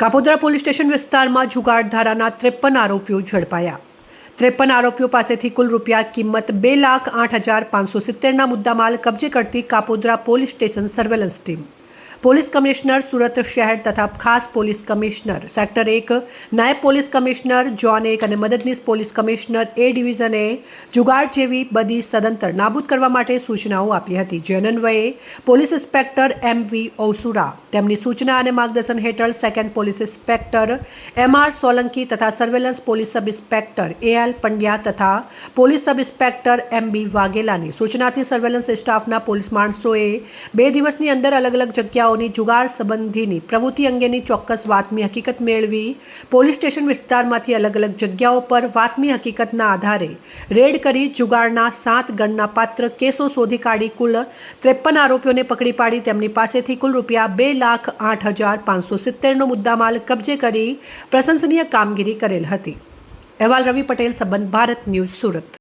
Kapodra police station વિસ્તારમાં જુગાડ ધારાના ત્રેપન આરોપીઓ ઝડપાયા. ત્રેપન આરોપીઓ પાસેથી કુલ રૂપિયા કિંમત બે લાખ આઠ હજાર પાંચસો સિત્તેરના મુદ્દામાલ કબજે કરતી Kapodra police station surveillance team. Police commissioner Surat શહેર તથા ખાસ પોલીસ કમિશનર સેક્ટર એક, નાયબ પોલીસ કમિશનર જોન એક અને મદદનીશ પોલીસ કમિશનર એ ડિવિઝને જુગાડ જેવી બધી સદંતર નાબૂદ કરવા માટે સૂચનાઓ આપી હતી. જે પોલીસ ઇન્સ્પેક્ટર એમ વી ઓસુરા તેમની સૂચના અને માર્ગદર્શન હેઠળ second police inspector M R Solanki તથા surveillance police sub inspector A L Pandya તથા police sub inspector M B વાઘેલાની સૂચનાથી સર્વેલન્સ સ્ટાફના પોલીસ માણસોએ બે દિવસની અંદર અલગ અલગ જગ્યાઓની જુગાર સંબંધીની પ્રવૃત્તિ અંગેની ચોક્કસ વાતમી હકીકત મેળવી, પોલીસ સ્ટેશન વિસ્તારમાંથી અલગ અલગ જગ્યાઓ પર વાતમી હકીકતના આધારે રેડ કરી જુગારના સાત ગણના પાત્ર કેસો શોધી કાઢી કુલ ત્રેપન આરોપીઓને પકડી પાડી. તેમની પાસેથી કુલ રૂપિયા બે લાખ આઠ હજાર પાંચસો સિત્તેરનો મુદ્દામાલ કબજે કરી પ્રશંસનીય કામગીરી કરેલ હતી. અહેવાલ રવિ પટેલ, સંબંધ ભારત ન્યૂઝ સુરત.